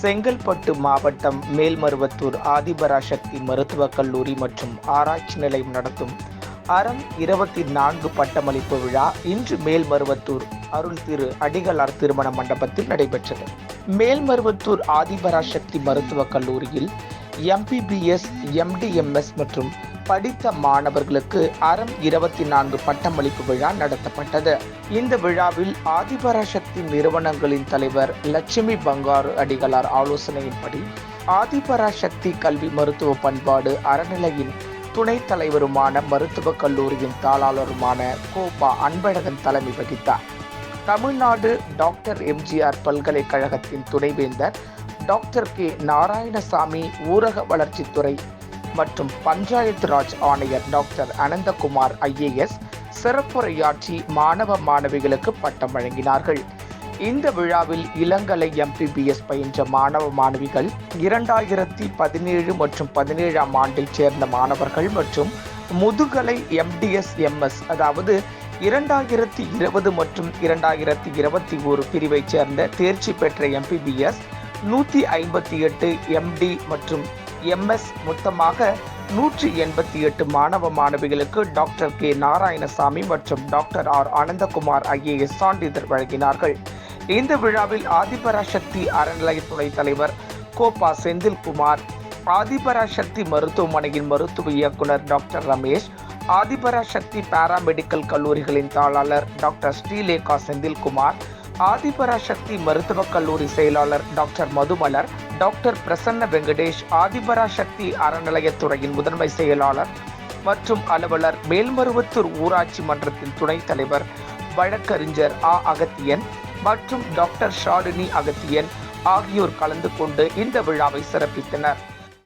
செங்கல்பட்டு மாவட்டம் மேல்மருவத்தூர் ஆதிபராசக்தி மருத்துவக் கல்லூரி மற்றும் ஆராய்ச்சி நிலையம் நடத்தும் அறம் இருபத்தி நான்கு பட்டமளிப்பு விழா இன்று மேல்மருவத்தூர் அருள் திரு அடிகளார் திருமண மண்டபத்தில் நடைபெற்றது. மேல்மருவத்தூர் ஆதிபராசக்தி மருத்துவக் கல்லூரியில் எம்பிபிஎஸ் எம்டிஎம்எஸ் மற்றும் படித்த மாணவர்களுக்கு அறம் இருபத்தி நான்கு பட்டமளிப்பு விழா நடத்தப்பட்டது. இந்த விழாவில் ஆதிபராசக்தி நிறுவனங்களின் தலைவர் லட்சுமி பங்காரு அடிகளார் ஆலோசனையின்படி ஆதிபராசக்தி கல்வி மருத்துவ பண்பாடு அறநிலையின் துணைத் தலைவருமான மருத்துவக் கல்லூரியின் தாளாளருமான கோபா அன்பழகன் தலைமை வகித்தார். தமிழ்நாடு டாக்டர் எம்ஜிஆர் பல்கலைக்கழகத்தின் துணைவேந்தர் டாக்டர் கே. நாராயணசாமி ஊரக வளர்ச்சித்துறை மற்றும் பஞ்சாயத்து ராஜ் ஆணையர் டாக்டர் அனந்தகுமார் ஐஏஎஸ் சிறப்புரையாற்றி மாணவ மாணவிகளுக்கு பட்டம் வழங்கினார்கள். இந்த விழாவில் இளங்கலை எம்பிபிஎஸ் பயின்ற மாணவ மாணவிகள் இரண்டாயிரத்தி பதினேழு மற்றும் பதினேழாம் ஆண்டில் சேர்ந்த மாணவர்கள் மற்றும் முதுகலை எம்டிஎஸ் எம்எஸ் அதாவது இரண்டாயிரத்தி இருபது மற்றும் இரண்டாயிரத்தி இருபத்தி ஒரு பிரிவைச் சேர்ந்த தேர்ச்சி பெற்ற எம்பிபிஎஸ் நூற்றி ஐம்பத்தி எட்டு எம்டி மற்றும் எம்எஸ் மொத்தமாக நூற்றி எண்பத்தி எட்டு மாணவ மாணவிகளுக்கு டாக்டர் கே நாராயணசாமி மற்றும் டாக்டர் ஆர் ஆனந்தகுமார் ஐஏஎஸ் சான்றிதழ் வழங்கினார்கள். இந்த விழாவில் ஆதிபராசக்தி அறநிலையத்துறை தலைவர் கோபா செந்தில்குமார் ஆதிபராசக்தி மருத்துவமனையின் மருத்துவ இயக்குனர் டாக்டர் ரமேஷ் ஆதிபராசக்தி பாராமெடிக்கல் கல்லூரிகளின் தாளாளர் டாக்டர் ஸ்ரீலேகா செந்தில்குமார் ஆதிபராசக்தி மருத்துவக் கல்லூரி செயலாளர் டாக்டர் மதுமலர் டாக்டர் பிரசன்ன வெங்கடேஷ் ஆதிபராசக்தி அறநிலையத்துறையின் முதன்மை செயலாளர் மற்றும் அலுவலர் மேல்மருவத்தூர் ஊராட்சி மன்றத்தின் துணைத் தலைவர் வழக்கறிஞர் ஆ. அகத்தியன் மற்றும் டாக்டர் ஷாலினி அகத்தியன் ஆகியோர் கலந்து கொண்டு இந்த விழாவை சிறப்பித்தனர்.